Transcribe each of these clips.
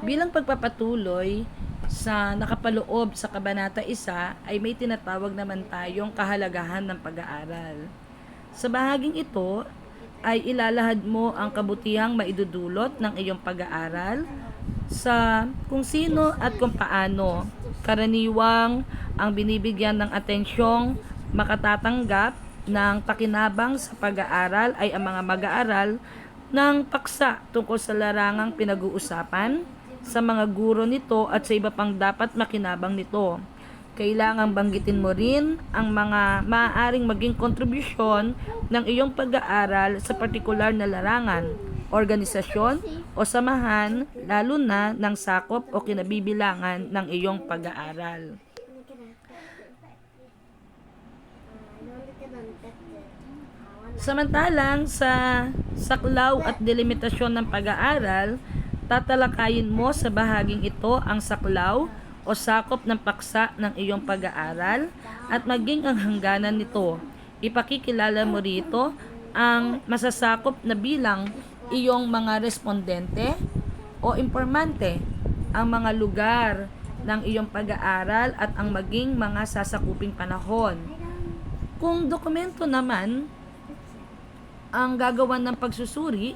Bilang pagpapatuloy sa nakapaloob sa Kabanata 1 ay may tinatawag naman tayong kahalagahan ng pag-aaral. Sa bahaging ito ay ilalahad mo ang kabutihang maidudulot ng iyong pag-aaral sa kung sino at kung paano. Karaniwang ang binibigyan ng atensyong makatatanggap ng pakinabang sa pag-aaral ay ang mga mag-aaral ng paksa tungkol sa larangang pinag-uusapan, sa mga guro nito at sa iba pang dapat makinabang nito. Kailangang banggitin mo rin ang mga maaaring maging kontribusyon ng iyong pag-aaral sa partikular na larangan, organisasyon o samahan, lalo na ng sakop o kinabibilangan ng iyong pag-aaral. Samantalang sa saklaw at delimitasyon ng pag-aaral, tatalakayin mo sa bahaging ito ang saklaw o sakop ng paksa ng iyong pag-aaral at maging ang hangganan nito. Ipakikilala mo rito ang masasakop na bilang iyong mga respondente o informante, ang mga lugar ng iyong pag-aaral at ang maging mga sasakuping panahon. Kung dokumento naman, ang gagawan ng pagsusuri,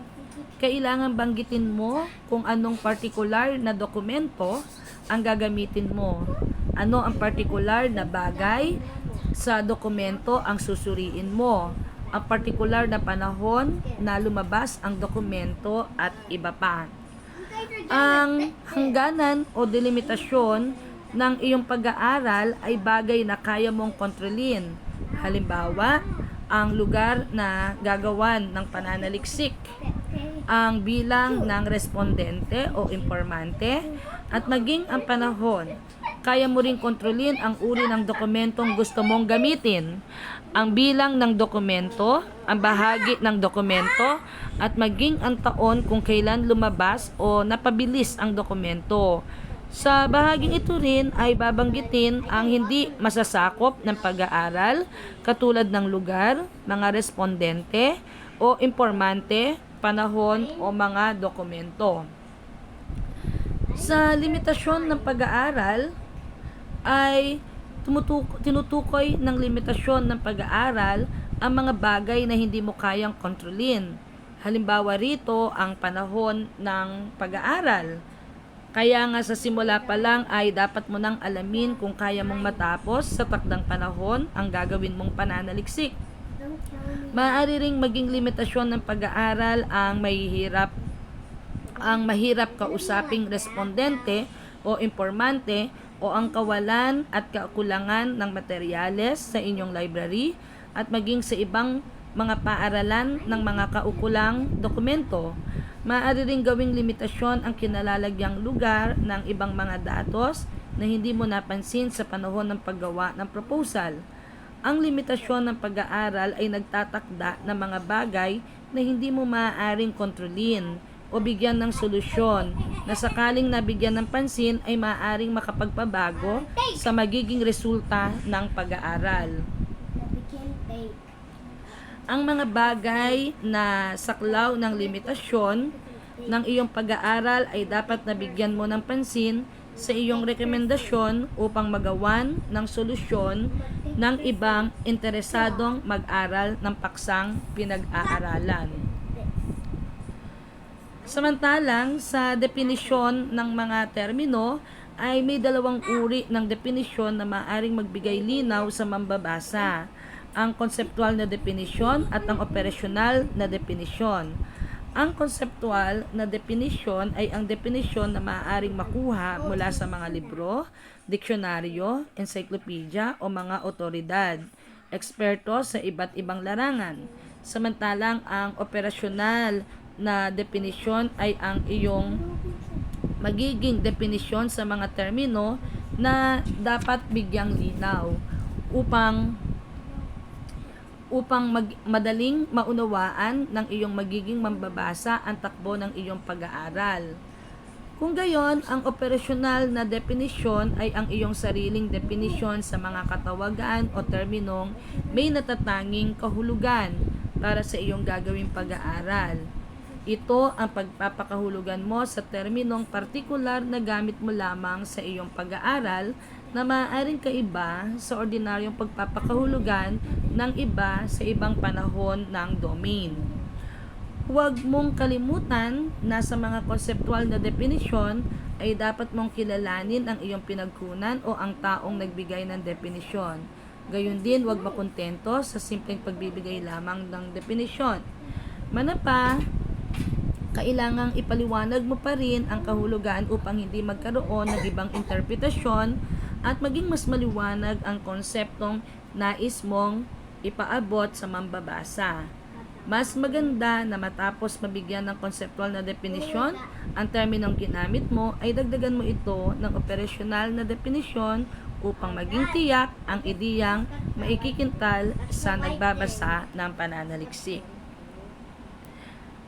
kailangan banggitin mo kung anong partikular na dokumento ang gagamitin mo. Ano ang partikular na bagay sa dokumento ang susuriin mo. Ang partikular na panahon na lumabas ang dokumento at iba pa. Ang hangganan o delimitasyon ng iyong pag-aaral ay bagay na kaya mong kontrolin. Halimbawa, ang lugar na gagawan ng pananaliksik, ang bilang ng respondente o informante, at maging ang panahon. Kaya mo ring kontrolin ang uri ng dokumentong gusto mong gamitin, ang bilang ng dokumento, ang bahagi ng dokumento, at maging ang taon kung kailan lumabas o napabilis ang dokumento. Sa bahaging ito rin ay babanggitin ang hindi masasakop ng pag-aaral katulad ng lugar, mga respondente o informante, panahon o mga dokumento. Sa limitasyon ng pag-aaral ay tinutukoy ng limitasyon ng pag-aaral ang mga bagay na hindi mo kayang kontrolin. Halimbawa rito ang panahon ng pag-aaral. Kaya nga sa simula pa lang ay dapat mo nang alamin kung kaya mong matapos sa takdang panahon ang gagawin mong pananaliksik. Maaari ring maging limitasyon ng pag-aaral ang mahihirap ang mahirap kausaping respondente o informante o ang kawalan at kakulangan ng materyales sa inyong library at maging sa ibang mga paaralan ng mga kaukulang dokumento. Maaari ring gawing limitasyon ang kinalalagyang lugar ng ibang mga datos na hindi mo napansin sa panahon ng paggawa ng proposal. Ang limitasyon ng pag-aaral ay nagtatakda ng mga bagay na hindi mo maaaring kontrolin o bigyan ng solusyon na sakaling nabigyan ng pansin ay maaaring makapagpabago sa magiging resulta ng pag-aaral. Ang mga bagay na saklaw ng limitasyon ng iyong pag-aaral ay dapat nabigyan mo ng pansin sa iyong rekomendasyon upang magawan ng solusyon ng ibang interesadong mag-aral ng paksang pinag-aaralan. Samantalang sa definisyon ng mga termino ay may dalawang uri ng definisyon na maaring magbigay linaw sa mambabasa. Ang konseptual na definisyon at ang operasyonal na definisyon. Ang konseptual na definisyon ay ang definisyon na maaaring makuha mula sa mga libro, diksyonaryo, encyclopedia o mga otoridad, eksperto sa iba't ibang larangan. Samantalang ang operasyonal na definisyon ay ang iyong magiging definisyon sa mga termino na dapat bigyang linaw upang upang mag, madaling maunawaan ng iyong magiging mambabasa ang takbo ng iyong pag-aaral. Kung gayon, ang operasyonal na definisyon ay ang iyong sariling definisyon sa mga katawagan o terminong may natatanging kahulugan para sa iyong gagawing pag-aaral. Ito ang pagpapakahulugan mo sa terminong partikular na gamit mo lamang sa iyong pag-aaral na maaaring kaiba sa ordinaryong pagpapakahulugan ng iba sa ibang panahon ng domain. Huwag mong kalimutan na sa mga konseptual na definisyon ay dapat mong kilalanin ang iyong pinagkunan o ang taong nagbigay ng definisyon. Gayun din, huwag makontento sa simpleng pagbibigay lamang ng definisyon. Manapa, kailangang ipaliwanag mo pa rin ang kahulugan upang hindi magkaroon ng ibang interpretasyon at maging mas maliwanag ang konseptong nais mong ipaabot sa mambabasa. Mas maganda na matapos mabigyan ng konseptual na definisyon, ang terminong ginamit mo ay dagdagan mo ito ng operasyonal na definisyon upang maging tiyak ang ideyang maikikintal sa nagbabasa ng pananaliksik.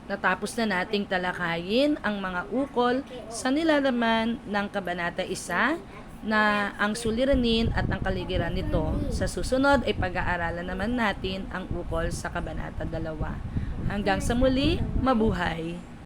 Natapos na nating talakayin ang mga ukol sa nilalaman ng Kabanata 1 na ang suliranin at ang kaligiran nito. Sa susunod ay pag-aaralan naman natin ang ukol sa Kabanata 2. Hanggang sa muli, mabuhay!